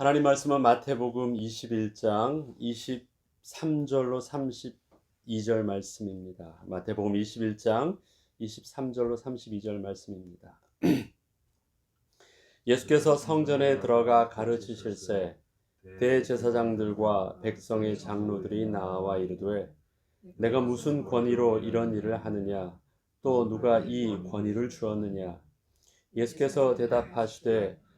하나님 말씀은 마태복음 21장 23절로 32절 말씀입니다. 마태복음 21장 23절로 32절 말씀입니다. 예수께서 성전에 들어가 가르치실새 대제사장들과 백성의 장로들이 나와 이르되 내가 무슨 권위로 이런 일을 하느냐 또 누가 이 권위를 주었느냐 예수께서 대답하시되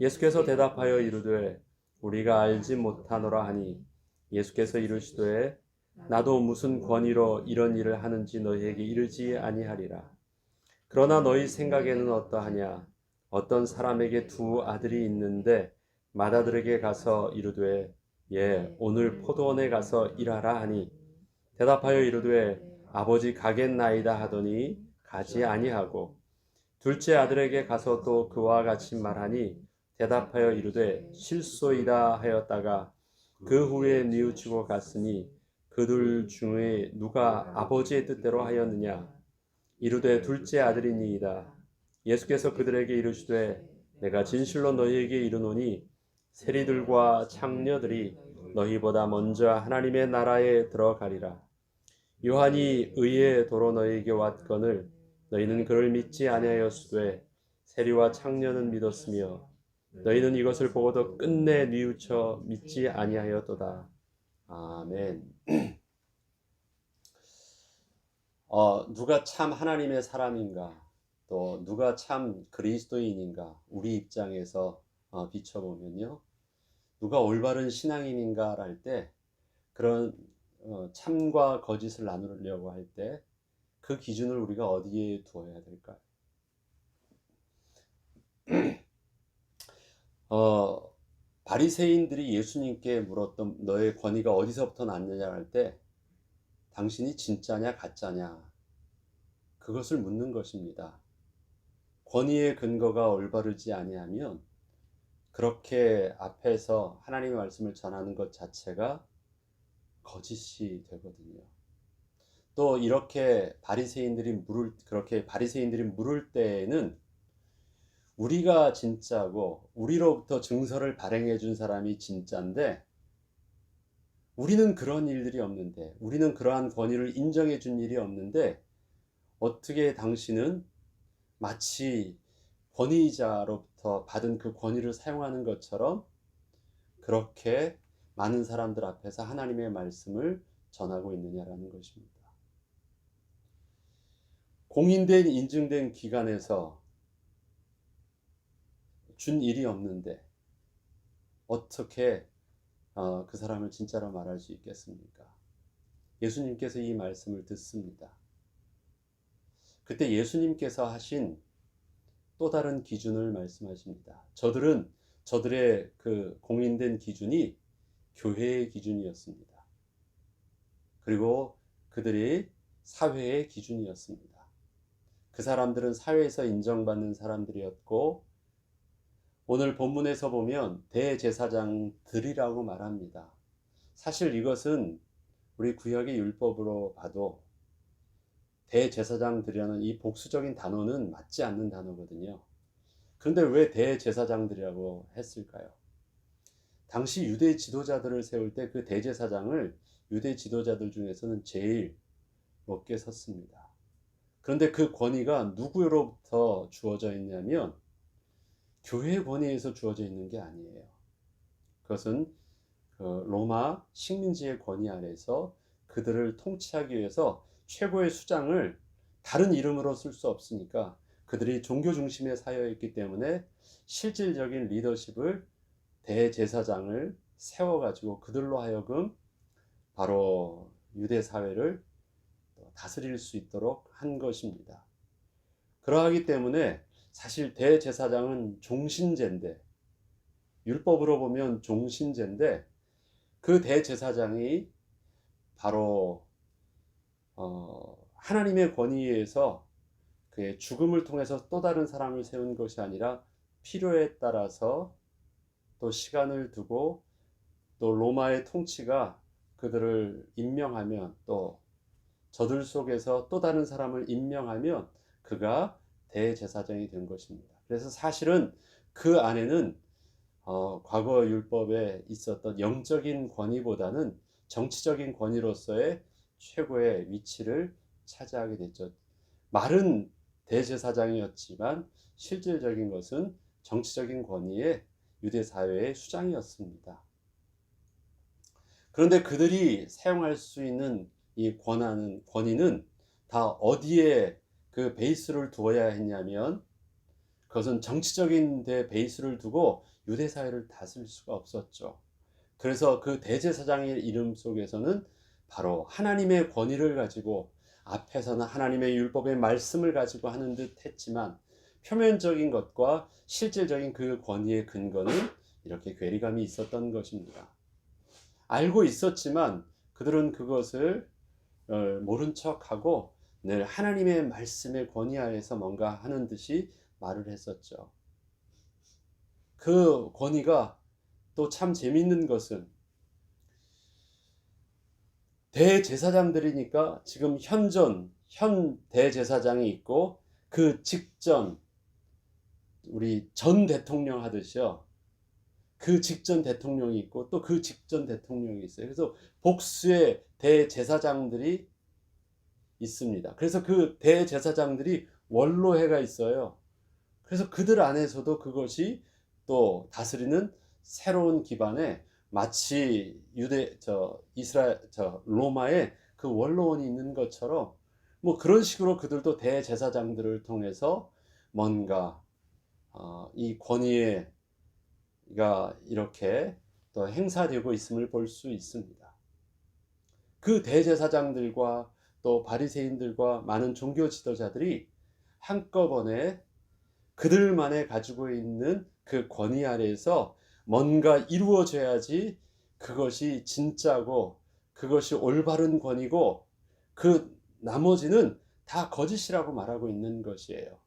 예수께서 대답하여 이르되 우리가 알지 못하노라 하니 예수께서 이르시되 나도 무슨 권위로 이런 일을 하는지 너희에게 이르지 아니하리라. 그러나 너희 생각에는 어떠하냐? 어떤 사람에게 두 아들이 있는데 맏아들에게 가서 이르되 예 오늘 포도원에 가서 일하라 하니 대답하여 이르되 아버지 가겠나이다 하더니 가지 아니하고 둘째 아들에게 가서 또 그와 같이 말하니 대답하여 이르되 실소이다 하였다가 그 후에 뉘우치고 갔으니 그들 중에 누가 아버지의 뜻대로 하였느냐? 이르되 둘째 아들이니이다. 예수께서 그들에게 이르시되 내가 진실로 너희에게 이르노니 세리들과 창녀들이 너희보다 먼저 하나님의 나라에 들어가리라. 요한이 의의 도로 너희에게 왔거늘 너희는 그를 믿지 아니하였으되 세리와 창녀는 믿었으며 너희는 이것을 보고도 끝내 뉘우쳐 믿지 아니하였도다. 아멘. 어, 누가 참 하나님의 사람인가? 또 누가 참 그리스도인인가? 우리 입장에서 어, 비춰보면요. 누가 올바른 신앙인인가 할 때 그런 어, 참과 거짓을 나누려고 할 때 그 기준을 우리가 어디에 두어야 될까요? 어, 바리새인들이 예수님께 물었던 너의 권위가 어디서부터 났느냐 할 때 당신이 진짜냐 가짜냐 그것을 묻는 것입니다. 권위의 근거가 올바르지 아니하면 그렇게 앞에서 하나님의 말씀을 전하는 것 자체가 거짓이 되거든요. 또 이렇게 바리새인들이 물을 그렇게 바리새인들이 물을 때에는 우리가 진짜고 우리로부터 증서를 발행해 준 사람이 진짜인데 우리는 그런 일들이 없는데 우리는 그러한 권위를 인정해 준 일이 없는데 어떻게 당신은 마치 권위자로부터 받은 그 권위를 사용하는 것처럼 그렇게 많은 사람들 앞에서 하나님의 말씀을 전하고 있느냐라는 것입니다. 공인된 인증된 기관에서 준 일이 없는데 어떻게 어, 그 사람을 진짜로 말할 수 있겠습니까? 예수님께서 이 말씀을 듣습니다. 그때 예수님께서 하신 또 다른 기준을 말씀하십니다. 저들은 저들의 그 공인된 기준이 교회의 기준이었습니다. 그리고 그들이 사회의 기준이었습니다. 그 사람들은 사회에서 인정받는 사람들이었고 오늘 본문에서 보면 대제사장들이라고 말합니다. 사실 이것은 우리 구약의 율법으로 봐도 대제사장들이라는 이 복수적인 단어는 맞지 않는 단어거든요. 그런데 왜 대제사장들이라고 했을까요? 당시 유대 지도자들을 세울 때 그 대제사장을 유대 지도자들 중에서는 제일 높게 섰습니다. 그런데 그 권위가 누구로부터 주어져 있냐면 교회 권위에서 주어져 있는 게 아니에요. 그것은 그 로마 식민지의 권위 아래서 그들을 통치하기 위해서 최고의 수장을 다른 이름으로 쓸 수 없으니까 그들이 종교 중심에 사여 있기 때문에 실질적인 리더십을 대제사장을 세워가지고 그들로 하여금 바로 유대 사회를 다스릴 수 있도록 한 것입니다. 그러하기 때문에 사실 대제사장은 종신제인데 율법으로 보면 종신제인데 그 대제사장이 바로 어, 하나님의 권위에서 그의 죽음을 통해서 또 다른 사람을 세운 것이 아니라 필요에 따라서 또 시간을 두고 또 로마의 통치가 그들을 임명하면 또 저들 속에서 또 다른 사람을 임명하면 그가 대제사장이 된 것입니다. 그래서 사실은 그 안에는 어, 과거 율법에 있었던 영적인 권위보다는 정치적인 권위로서의 최고의 위치를 차지하게 됐죠. 말은 대제사장이었지만 실질적인 것은 정치적인 권위의 유대 사회의 수장이었습니다. 그런데 그들이 사용할 수 있는 이 권한은 권위는 다 어디에 그 베이스를 두어야 했냐면 그것은 정치적인 데 베이스를 두고 유대 사회를 다스릴 수가 없었죠. 그래서 그 대제사장의 이름 속에서는 바로 하나님의 권위를 가지고 앞에서는 하나님의 율법의 말씀을 가지고 하는 듯 했지만 표면적인 것과 실질적인 그 권위의 근거는 이렇게 괴리감이 있었던 것입니다. 알고 있었지만 그들은 그것을 어, 모른 척하고 늘 하나님의 말씀의 권위 하에서 뭔가 하는 듯이 말을 했었죠. 그 권위가 또 참 재밌는 것은 대제사장들이니까 지금 현존 현 대제사장이 있고 그 직전 우리 전 대통령 하듯이요. 그 직전 대통령이 있고 또 그 직전 대통령이 있어요. 그래서 복수의 대제사장들이 있습니다. 그래서 그 대제사장들이 원로회가 있어요. 그래서 그들 안에서도 그것이 또 다스리는 새로운 기반에 마치 유대 저 이스라엘 저 로마에 그 원로원이 있는 것처럼 뭐 그런 식으로 그들도 대제사장들을 통해서 뭔가 어, 이 권위가 이렇게 또 행사되고 있음을 볼 수 있습니다. 그 대제사장들과 또 바리새인들과 많은 종교 지도자들이 한꺼번에 그들만의 가지고 있는 그 권위 아래에서 뭔가 이루어져야지 그것이 진짜고 그것이 올바른 권위고 그 나머지는 다 거짓이라고 말하고 있는 것이에요.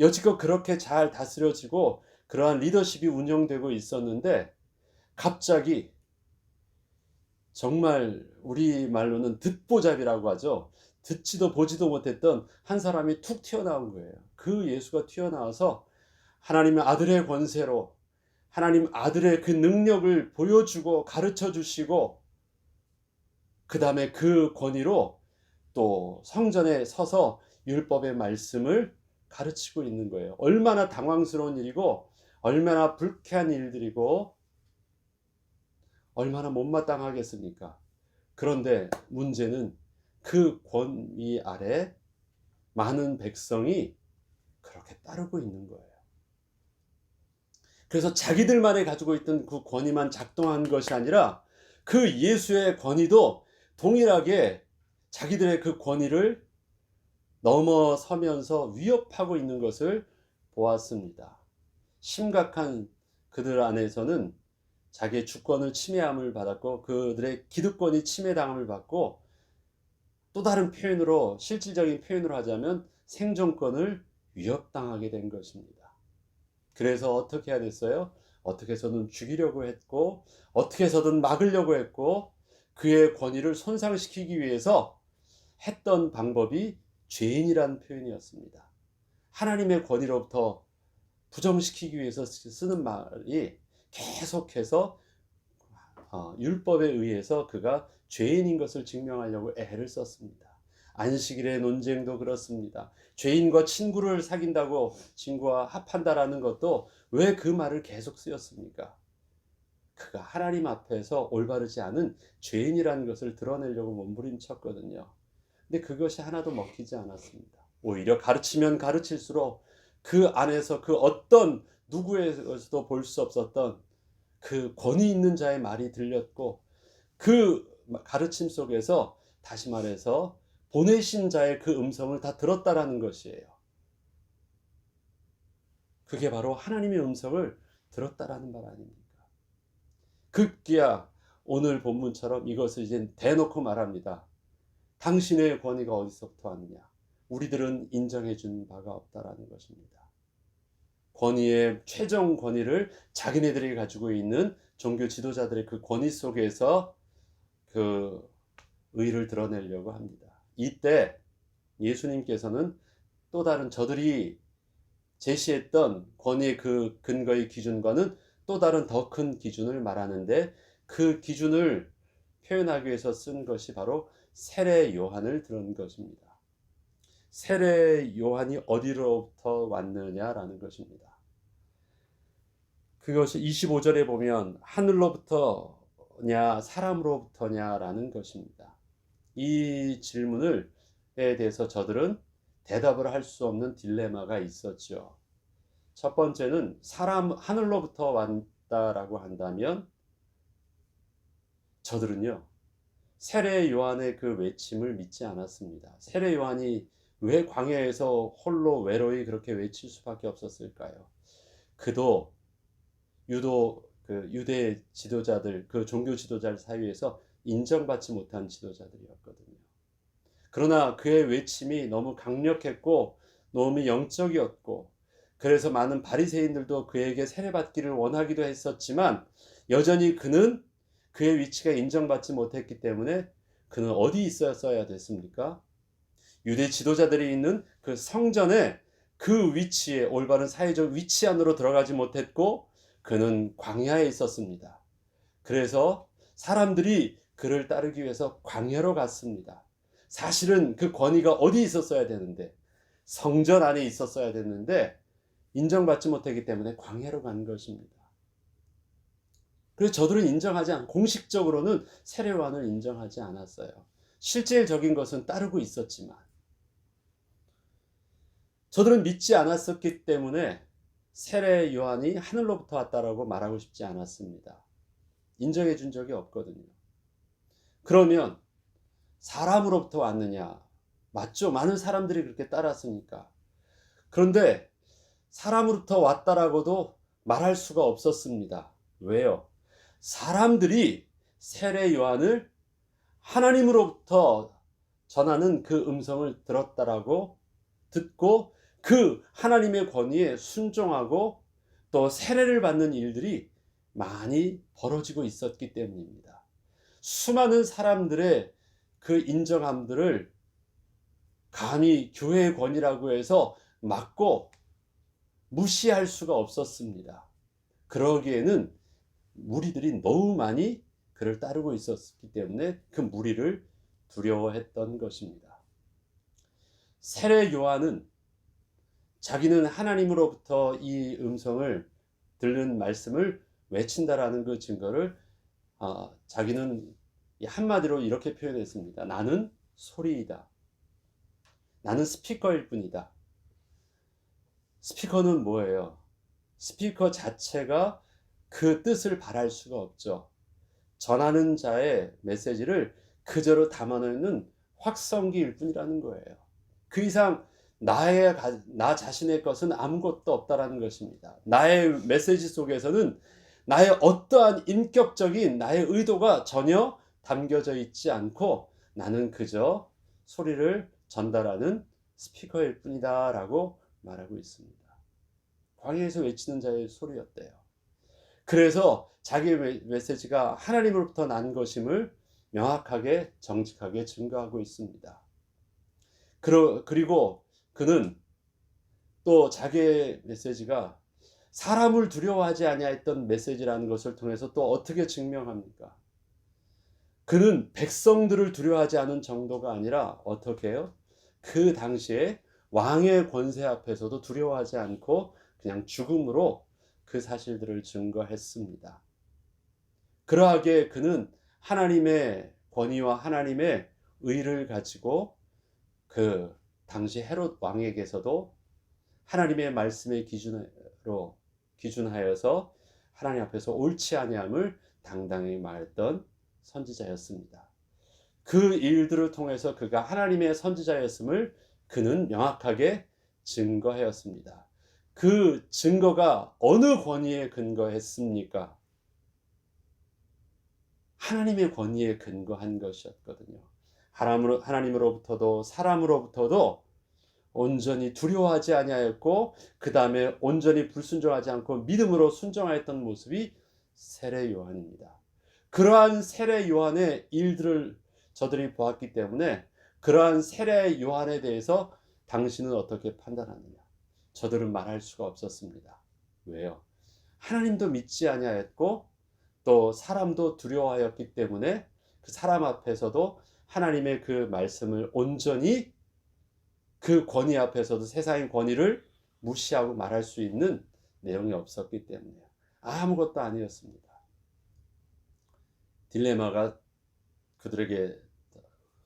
여지껏 그렇게 잘 다스려지고 그러한 리더십이 운영되고 있었는데 갑자기 정말 우리 말로는 듣보잡이라고 하죠. 듣지도 보지도 못했던 한 사람이 툭 튀어나온 거예요. 그 예수가 튀어나와서 하나님의 아들의 권세로 하나님 아들의 그 능력을 보여주고 가르쳐 주시고 그 다음에 그 권위로 또 성전에 서서 율법의 말씀을 가르치고 있는 거예요. 얼마나 당황스러운 일이고 얼마나 불쾌한 일들이고 얼마나 못마땅하겠습니까? 그런데 문제는 그 권위 아래 많은 백성이 그렇게 따르고 있는 거예요. 그래서 자기들만이 가지고 있던 그 권위만 작동한 것이 아니라 그 예수의 권위도 동일하게 자기들의 그 권위를 넘어서면서 위협하고 있는 것을 보았습니다. 심각한 그들 안에서는 자기의 주권을 침해함을 받았고 그들의 기득권이 침해당함을 받고 또 다른 표현으로 실질적인 표현으로 하자면 생존권을 위협당하게 된 것입니다. 그래서 어떻게 해야 됐어요? 어떻게 해서든 죽이려고 했고 어떻게 해서든 막으려고 했고 그의 권위를 손상시키기 위해서 했던 방법이 죄인이라는 표현이었습니다. 하나님의 권위로부터 부정시키기 위해서 쓰는 말이 계속해서 어, 율법에 의해서 그가 죄인인 것을 증명하려고 애를 썼습니다. 안식일의 논쟁도 그렇습니다. 죄인과 친구를 사귄다고 친구와 합한다라는 것도 왜 그 말을 계속 쓰였습니까? 그가 하나님 앞에서 올바르지 않은 죄인이라는 것을 드러내려고 몸부림쳤거든요. 근데 그것이 하나도 먹히지 않았습니다. 오히려 가르치면 가르칠수록 그 안에서 그 어떤 누구에서도 볼 수 없었던 그 권위 있는 자의 말이 들렸고 그 가르침 속에서 다시 말해서 보내신 자의 그 음성을 다 들었다라는 것이에요. 그게 바로 하나님의 음성을 들었다라는 말 아닙니까? 급기야 오늘 본문처럼 이것을 이제 대놓고 말합니다. 당신의 권위가 어디서부터 왔느냐? 우리들은 인정해 준 바가 없다라는 것입니다. 권위의 최종 권위를 자기네들이 가지고 있는 종교 지도자들의 그 권위 속에서 그 의를 드러내려고 합니다. 이때 예수님께서는 또 다른 저들이 제시했던 권위의 그 근거의 기준과는 또 다른 더 큰 기준을 말하는데 그 기준을 표현하기 위해서 쓴 것이 바로 세례 요한을 들은 것입니다. 세례 요한이 어디로부터 왔느냐라는 것입니다. 그것이 25절에 보면 하늘로부터냐 사람으로부터냐라는 것입니다. 이 질문을 에 대해서 저들은 대답을 할 수 없는 딜레마가 있었죠. 첫 번째는 사람 하늘로부터 왔다라고 한다면 저들은요 세례 요한의 그 외침을 믿지 않았습니다. 세례 요한이 왜 광야에서 홀로 외로이 그렇게 외칠 수밖에 없었을까요? 그도 유도 그 유대 지도자들 그 종교 지도자들 사이에서 인정받지 못한 지도자들이었거든요. 그러나 그의 외침이 너무 강력했고 너무 영적이었고 그래서 많은 바리새인들도 그에게 세례받기를 원하기도 했었지만 여전히 그는 그의 위치가 인정받지 못했기 때문에 그는 어디 있었어야 됐습니까? 유대 지도자들이 있는 그 성전에 그 위치에 올바른 사회적 위치 안으로 들어가지 못했고 그는 광야에 있었습니다. 그래서 사람들이 그를 따르기 위해서 광야로 갔습니다. 사실은 그 권위가 어디 있었어야 되는데 성전 안에 있었어야 됐는데 인정받지 못했기 때문에 광야로 간 것입니다. 그래서 저들은 인정하지 않, 공식적으로는 세례요한을 인정하지 않았어요. 실질적인 것은 따르고 있었지만 저들은 믿지 않았었기 때문에 세례 요한이 하늘로부터 왔다라고 말하고 싶지 않았습니다. 인정해 준 적이 없거든요. 그러면 사람으로부터 왔느냐? 맞죠? 많은 사람들이 그렇게 따랐으니까. 그런데 사람으로부터 왔다라고도 말할 수가 없었습니다. 왜요? 사람들이 세례 요한을 하나님으로부터 전하는 그 음성을 들었다라고 듣고 그 하나님의 권위에 순종하고 또 세례를 받는 일들이 많이 벌어지고 있었기 때문입니다. 수많은 사람들의 그 인정함들을 감히 교회의 권위라고 해서 막고 무시할 수가 없었습니다. 그러기에는 무리들이 너무 많이 그를 따르고 있었기 때문에 그 무리를 두려워했던 것입니다. 세례 요한은 자기는 하나님으로부터 이 음성을 들는 말씀을 외친다라는 그 증거를 아, 자기는 한마디로 이렇게 표현했습니다. 나는 소리이다. 나는 스피커일 뿐이다. 스피커는 뭐예요? 스피커 자체가 그 뜻을 발할 수가 없죠. 전하는 자의 메시지를 그저로 담아내는 확성기일 뿐이라는 거예요. 그 이상 나의 나 자신의 것은 아무것도 없다라는 것입니다. 나의 메시지 속에서는 나의 어떠한 인격적인 나의 의도가 전혀 담겨져 있지 않고 나는 그저 소리를 전달하는 스피커일 뿐이다라고 말하고 있습니다. 광야에서 외치는 자의 소리였대요. 그래서 자기의 메시지가 하나님으로부터 난 것임을 명확하게 정직하게 증거하고 있습니다. 그리고 그는 또 자기의 메시지가 사람을 두려워하지 아니했던 메시지라는 것을 통해서 또 어떻게 증명합니까? 그는 백성들을 두려워하지 않은 정도가 아니라 어떻게 해요? 그 당시에 왕의 권세 앞에서도 두려워하지 않고 그냥 죽음으로 그 사실들을 증거했습니다. 그러하게 그는 하나님의 권위와 하나님의 의를 가지고 그 당시 헤롯 왕에게서도 하나님의 말씀의 기준으로 기준하여서 하나님 앞에서 옳지 아니함을 당당히 말했던 선지자였습니다. 그 일들을 통해서 그가 하나님의 선지자였음을 그는 명확하게 증거하였습니다. 그 증거가 어느 권위에 근거했습니까? 하나님의 권위에 근거한 것이었거든요. 하나님으로, 하나님으로부터도 사람으로부터도 온전히 두려워하지 아니하였고 그 다음에 온전히 불순종하지 않고 믿음으로 순종하였던 모습이 세례 요한입니다. 그러한 세례 요한의 일들을 저들이 보았기 때문에 그러한 세례 요한에 대해서 당신은 어떻게 판단하느냐? 저들은 말할 수가 없었습니다. 왜요? 하나님도 믿지 아니하였고 또 사람도 두려워하였기 때문에 그 사람 앞에서도 하나님의 그 말씀을 온전히 그 권위 앞에서도 세상의 권위를 무시하고 말할 수 있는 내용이 없었기 때문에요. 아무것도 아니었습니다. 딜레마가 그들에게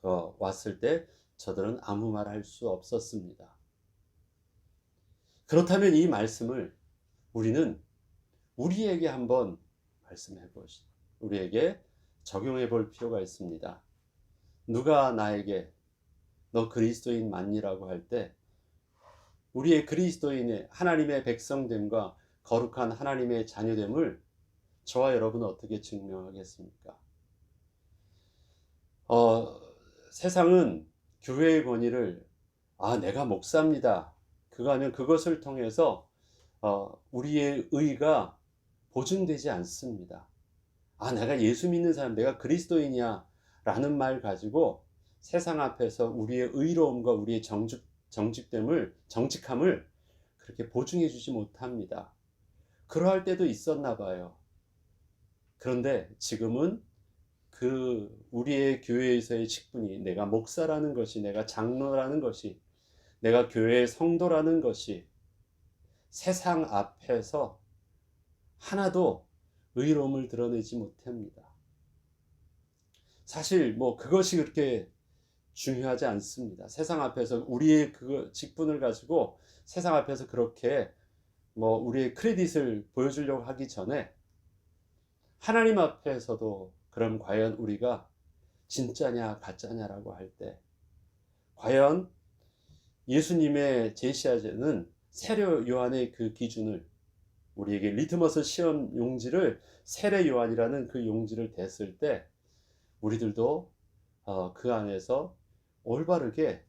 어, 왔을 때 저들은 아무 말 할 수 없었습니다. 그렇다면 이 말씀을 우리는 우리에게 한번 말씀해 보시, 우리에게 적용해 볼 필요가 있습니다. 누가 나에게 너 그리스도인 맞니라고 할 때 우리의 그리스도인의 하나님의 백성됨과 거룩한 하나님의 자녀됨을 저와 여러분은 어떻게 증명하겠습니까? 어, 세상은 교회의 권위를 아 내가 목사입니다. 그거 하면 그것을 통해서 어, 우리의 의가 보증되지 않습니다. 아 내가 예수 믿는 사람, 내가 그리스도인이야 라는 말 가지고 세상 앞에서 우리의 의로움과 우리의 정직, 정직됨을, 정직함을 그렇게 보증해 주지 못합니다. 그러할 때도 있었나 봐요. 그런데 지금은 그 우리의 교회에서의 직분이 내가 목사라는 것이 내가 장로라는 것이 내가 교회의 성도라는 것이 세상 앞에서 하나도 의로움을 드러내지 못합니다. 사실 뭐 그것이 그렇게 중요하지 않습니다. 세상 앞에서 우리의 그 직분을 가지고 세상 앞에서 그렇게 뭐 우리의 크레딧을 보여주려고 하기 전에 하나님 앞에서도 그럼 과연 우리가 진짜냐 가짜냐라고 할 때 과연 예수님의 제시하자는 세례 요한의 그 기준을 우리에게 리트머스 시험 용지를 세례 요한이라는 그 용지를 댔을 때 우리들도 어, 그 안에서 올바르게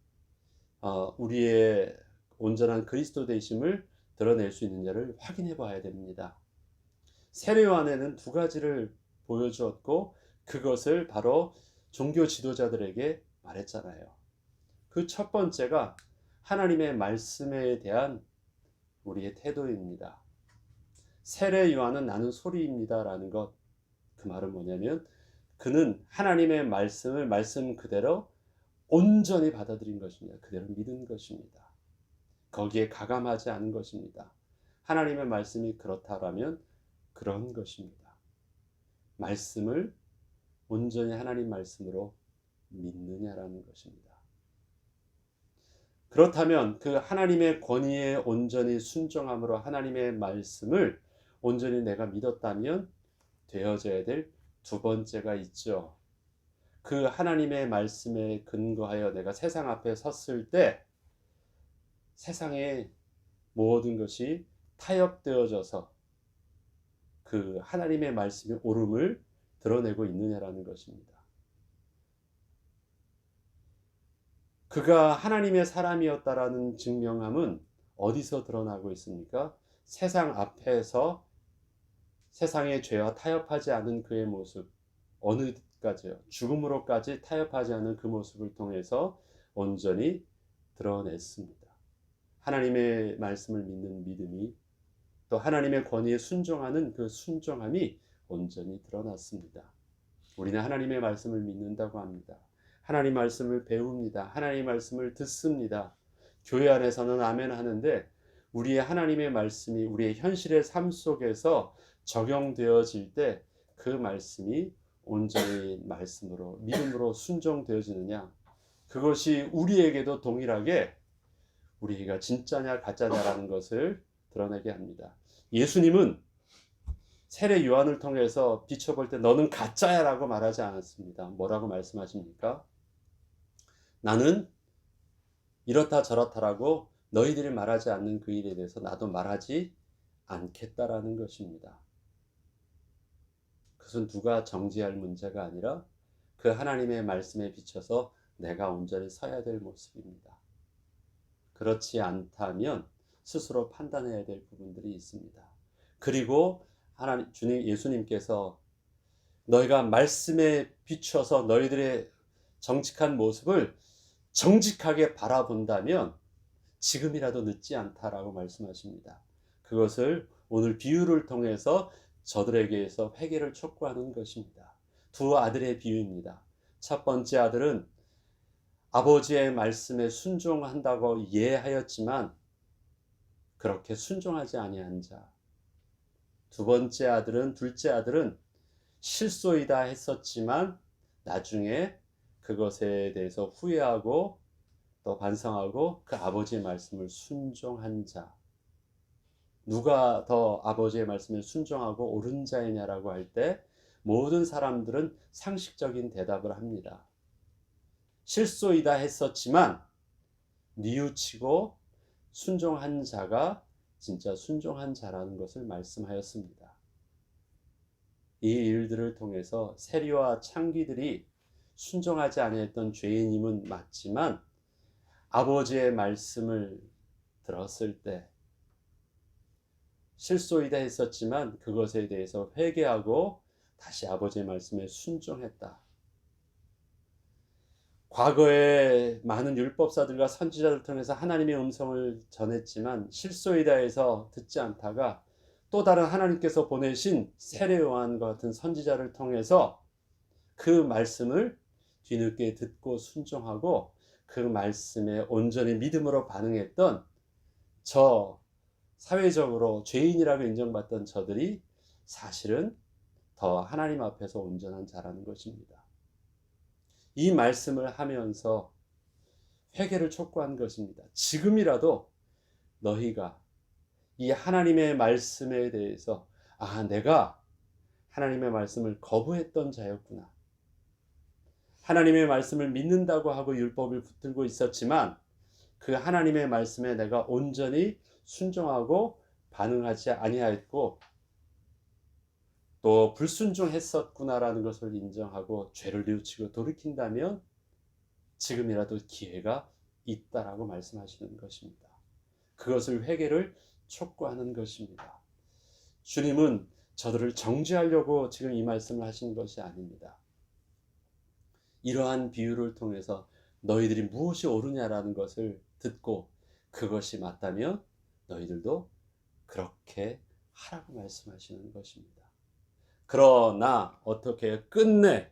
어, 우리의 온전한 그리스도 되심을 드러낼 수 있느냐를 확인해 봐야 됩니다. 세례 요한에는 두 가지를 보여주었고 그것을 바로 종교 지도자들에게 말했잖아요. 그 첫 번째가 하나님의 말씀에 대한 우리의 태도입니다. 세례 요한은 나는 소리입니다라는 것. 그 말은 뭐냐면 그는 하나님의 말씀을 말씀 그대로 온전히 받아들인 것입니다. 그대로 믿은 것입니다. 거기에 가감하지 않은 것입니다. 하나님의 말씀이 그렇다라면 그런 것입니다. 말씀을 온전히 하나님 말씀으로 믿느냐라는 것입니다. 그렇다면 그 하나님의 권위에 온전히 순종함으로 하나님의 말씀을 온전히 내가 믿었다면 되어져야 될 두 번째가 있죠. 그 하나님의 말씀에 근거하여 내가 세상 앞에 섰을 때 세상의 모든 것이 타협되어져서 그 하나님의 말씀의 옳음을 드러내고 있느냐라는 것입니다. 그가 하나님의 사람이었다라는 증명함은 어디서 드러나고 있습니까? 세상 앞에서 세상의 죄와 타협하지 않은 그의 모습, 어느 까지요? 죽음으로까지 타협하지 않은 그 모습을 통해서 온전히 드러냈습니다. 하나님의 말씀을 믿는 믿음이 또 하나님의 권위에 순종하는 그 순종함이 온전히 드러났습니다. 우리는 하나님의 말씀을 믿는다고 합니다. 하나님 말씀을 배웁니다. 하나님 말씀을 듣습니다. 교회 안에서는 아멘 하는데 우리의 하나님의 말씀이 우리의 현실의 삶 속에서 적용되어질 때 그 말씀이 온전히 말씀으로 믿음으로 순종되어지느냐 그것이 우리에게도 동일하게 우리가 진짜냐 가짜냐라는 것을 드러내게 합니다. 예수님은 세례 요한을 통해서 비춰볼 때 너는 가짜야라고 말하지 않았습니다. 뭐라고 말씀하십니까? 나는 이렇다 저렇다라고 너희들이 말하지 않는 그 일에 대해서 나도 말하지 않겠다라는 것입니다. 그것은 누가 정지할 문제가 아니라 그 하나님의 말씀에 비춰서 내가 온전히 서야 될 모습입니다. 그렇지 않다면 스스로 판단해야 될 부분들이 있습니다. 그리고 하나님 주님 예수님께서 너희가 말씀에 비춰서 너희들의 정직한 모습을 정직하게 바라본다면 지금이라도 늦지 않다라고 말씀하십니다. 그것을 오늘 비유를 통해서 저들에게서 회개를 촉구하는 것입니다. 두 아들의 비유입니다. 첫 번째 아들은 아버지의 말씀에 순종한다고 이해하였지만 그렇게 순종하지 아니한 자. 두 번째 아들은 둘째 아들은 실소이다 했었지만 나중에 그것에 대해서 후회하고 또 반성하고 그 아버지의 말씀을 순종한 자. 누가 더 아버지의 말씀에 순종하고 옳은 자이냐라고 할 때 모든 사람들은 상식적인 대답을 합니다. 실소이다 했었지만 뉘우치고 순종한 자가 진짜 순종한 자라는 것을 말씀하였습니다. 이 일들을 통해서 세리와 창기들이 순종하지 아니했던 죄인임은 맞지만 아버지의 말씀을 들었을 때 실소이다 했었지만 그것에 대해서 회개하고 다시 아버지의 말씀에 순종했다. 과거에 많은 율법사들과 선지자들 통해서 하나님의 음성을 전했지만 실소이다 해서 듣지 않다가 또 다른 하나님께서 보내신 세례 요한과 같은 선지자를 통해서 그 말씀을 뒤늦게 듣고 순종하고 그 말씀에 온전히 믿음으로 반응했던 저 사회적으로 죄인이라고 인정받던 저들이 사실은 더 하나님 앞에서 온전한 자라는 것입니다. 이 말씀을 하면서 회개를 촉구한 것입니다. 지금이라도 너희가 이 하나님의 말씀에 대해서 아, 내가 하나님의 말씀을 거부했던 자였구나. 하나님의 말씀을 믿는다고 하고 율법을 붙들고 있었지만 그 하나님의 말씀에 내가 온전히 순종하고 반응하지 아니하였고 또 불순종했었구나라는 것을 인정하고 죄를 뉘우치고 돌이킨다면 지금이라도 기회가 있다라고 말씀하시는 것입니다. 그것을 회개를 촉구하는 것입니다. 주님은 저들을 정죄하려고 지금 이 말씀을 하신 것이 아닙니다. 이러한 비유를 통해서 너희들이 무엇이 옳으냐라는 것을 듣고 그것이 맞다면 너희들도 그렇게 하라고 말씀하시는 것입니다. 그러나 어떻게 끝내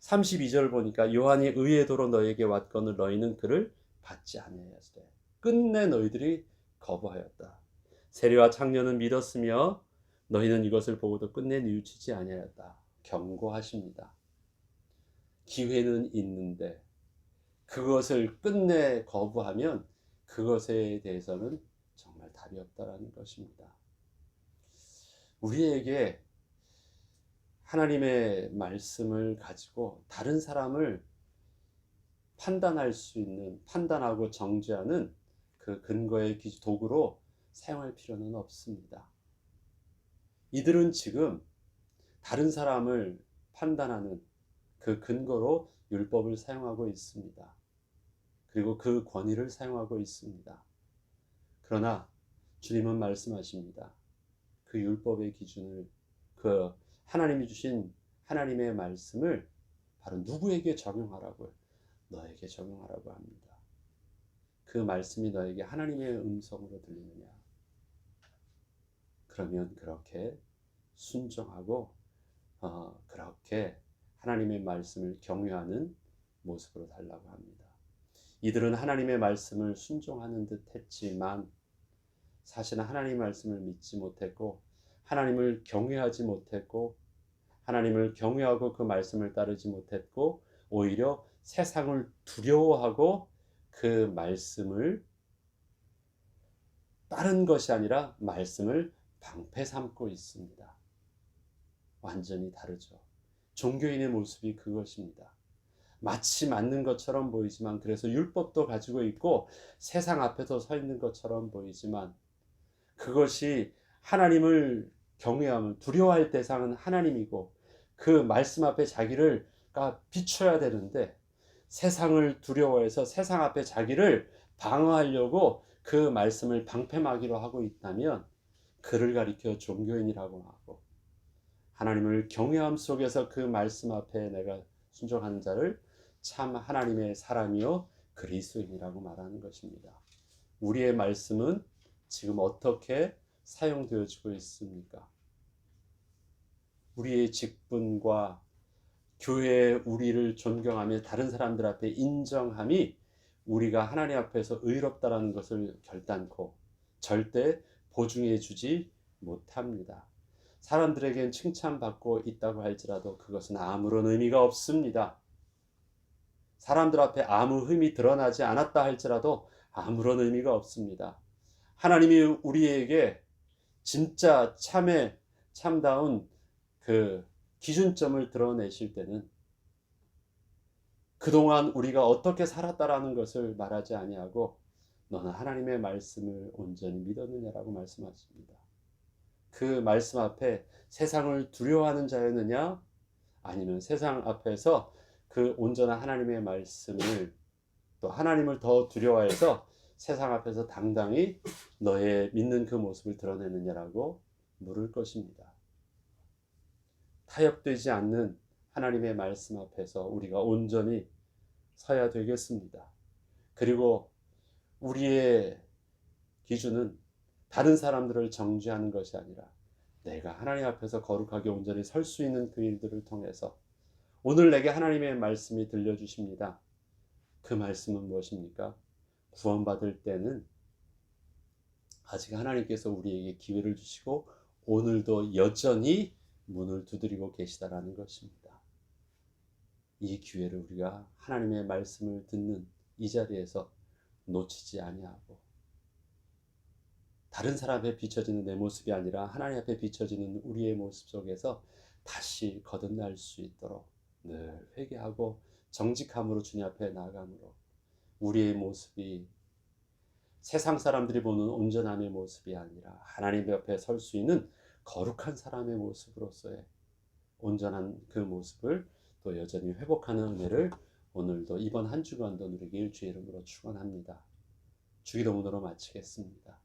32절 보니까 요한이 의의 도로 너에게 왔거늘 너희는 그를 받지 아니하였으되 끝내 너희들이 거부하였다. 세리와 창녀는 믿었으며 너희는 이것을 보고도 끝내 뉘우치지 아니하였다. 경고하십니다. 기회는 있는데 그것을 끝내 거부하면 그것에 대해서는 답이 없다라는 것입니다. 우리에게 하나님의 말씀을 가지고 다른 사람을 판단할 수 있는 판단하고 정죄하는 그 근거의 도구로 사용할 필요는 없습니다. 이들은 지금 다른 사람을 판단하는 그 근거로 율법을 사용하고 있습니다. 그리고 그 권위를 사용하고 있습니다. 그러나 주님은 말씀하십니다. 그 율법의 기준을 그 하나님이 주신 하나님의 말씀을 바로 누구에게 적용하라고요? 너에게 적용하라고 합니다. 그 말씀이 너에게 하나님의 음성으로 들리느냐? 그러면 그렇게 순종하고 어, 그렇게 하나님의 말씀을 경외하는 모습으로 달라고 합니다. 이들은 하나님의 말씀을 순종하는 듯 했지만 사실은 하나님의 말씀을 믿지 못했고 하나님을 경외하지 못했고 하나님을 경외하고 그 말씀을 따르지 못했고 오히려 세상을 두려워하고 그 말씀을 다른 것이 아니라 말씀을 방패 삼고 있습니다. 완전히 다르죠. 종교인의 모습이 그것입니다. 마치 맞는 것처럼 보이지만 그래서 율법도 가지고 있고 세상 앞에서 서 있는 것처럼 보이지만 그것이 하나님을 경외함을 두려워할 대상은 하나님이고 그 말씀 앞에 자기를가 비춰야 되는데 세상을 두려워해서 세상 앞에 자기를 방어하려고 그 말씀을 방패막이로 하고 있다면 그를 가리켜 종교인이라고 하고 하나님을 경외함 속에서 그 말씀 앞에 내가 순종하는 자를 참 하나님의 사람이요 그리스도인이라고 말하는 것입니다. 우리의 말씀은 지금 어떻게 사용되어지고 있습니까? 우리의 직분과 교회의 우리를 존경하며 다른 사람들 앞에 인정함이 우리가 하나님 앞에서 의롭다라는 것을 결단코 절대 보증해 주지 못합니다. 사람들에겐 칭찬받고 있다고 할지라도 그것은 아무런 의미가 없습니다. 사람들 앞에 아무 흠이 드러나지 않았다 할지라도 아무런 의미가 없습니다. 하나님이 우리에게 진짜 참에 참다운 그 기준점을 드러내실 때는 그동안 우리가 어떻게 살았다라는 것을 말하지 아니하고 너는 하나님의 말씀을 온전히 믿었느냐라고 말씀하십니다. 그 말씀 앞에 세상을 두려워하는 자였느냐 아니면 세상 앞에서 그 온전한 하나님의 말씀을 또 하나님을 더 두려워해서 세상 앞에서 당당히 너의 믿는 그 모습을 드러내느냐라고 물을 것입니다. 타협되지 않는 하나님의 말씀 앞에서 우리가 온전히 서야 되겠습니다. 그리고 우리의 기준은 다른 사람들을 정죄하는 것이 아니라 내가 하나님 앞에서 거룩하게 온전히 설 수 있는 그 일들을 통해서 오늘 내게 하나님의 말씀이 들려주십니다. 그 말씀은 무엇입니까? 구원받을 때는 아직 하나님께서 우리에게 기회를 주시고 오늘도 여전히 문을 두드리고 계시다라는 것입니다. 이 기회를 우리가 하나님의 말씀을 듣는 이 자리에서 놓치지 아니하고 다른 사람 앞에 비춰지는 내 모습이 아니라 하나님 앞에 비춰지는 우리의 모습 속에서 다시 거듭날 수 있도록 늘 회개하고 정직함으로 주님 앞에 나아감으로 우리의 모습이 세상 사람들이 보는 온전함의 모습이 아니라 하나님 옆에 설 수 있는 거룩한 사람의 모습으로서의 온전한 그 모습을 또 여전히 회복하는 은혜를 오늘도 이번 한 주간도 누리길 주의 이름으로 축원합니다. 주기도문으로 마치겠습니다.